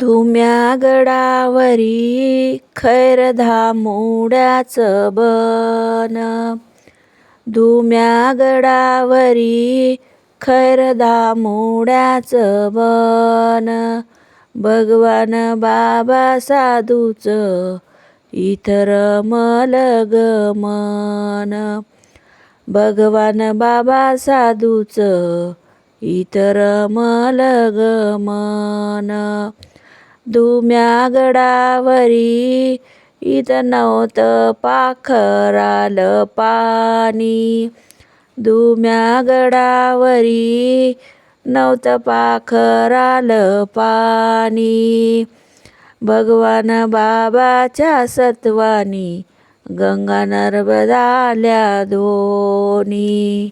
धुम्या गडावरी खैरधा मोड्याचं बन. धुम्या गडावरी खैरधा मोड्याचं बन. भगवान बाबा साधूच इथं रमल भगवान बाबा साधूच इतर रमल गमन धुम्या गडावरी इथं नव्हतं पाखराल पाणी. धुम्या गडावरी नव्हतं पाखराल पाणी. भगवान बाबाच्या सत्वानी गंगा नर्मदाल्या धोनी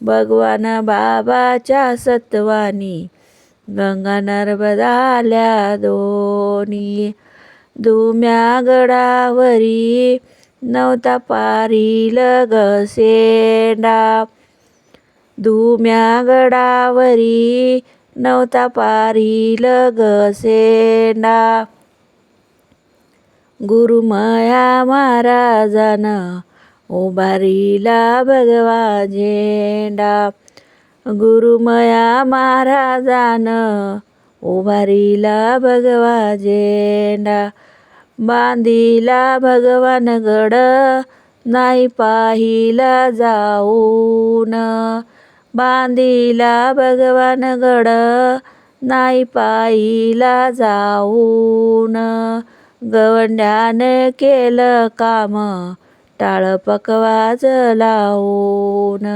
भगवान बाबाच्या सत्वानी गंगा नर्मदाल्या दोनी धुम्या गडावरी नव्हता पारील गसेंडा. धुम्या गडावरी नव्हता पारील गसेंडा. गुरुमया महाराजानं उभारीला भगवा झेंडा. गुरुमया महाराजानं उभारीला भगवा झेंडा बांधिला भगवान गड नाही पाहिला जाऊन. बांधिला भगवान गड नाही पाहिला जाऊन. गवंड्यानं केलं काम टाळ पकवाज लावून.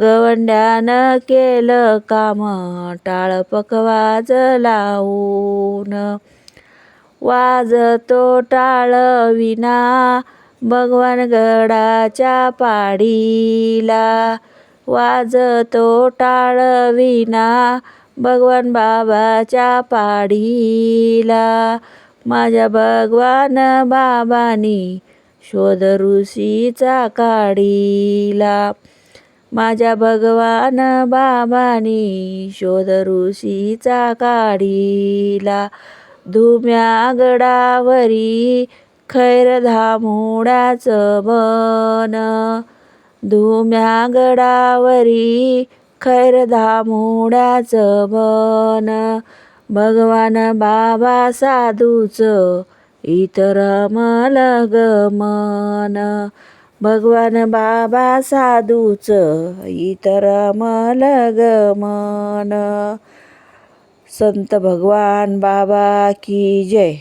गवंड्यानं केलं काम टाळ पकवाज लावून. वाजतो टाळ विना भगवान गडाच्या पाडीला. वाजतो टाळ विना भगवान बाबाच्या पाडीला. माझ्या भगवान बाबानी शोध ऋषीचा काढीला माझ्या भगवान बाबानी शोध ऋषीचा काढीला. धुम्या गडावरी खैर धामोड्याचं बन. धुम्या गडावरी खैर धामोड्याचं बन. भगवान बाबा साधूच इतर मलगमन भगवान बाबा साधूच इतर रमल गमन संत भगवान बाबा की जय.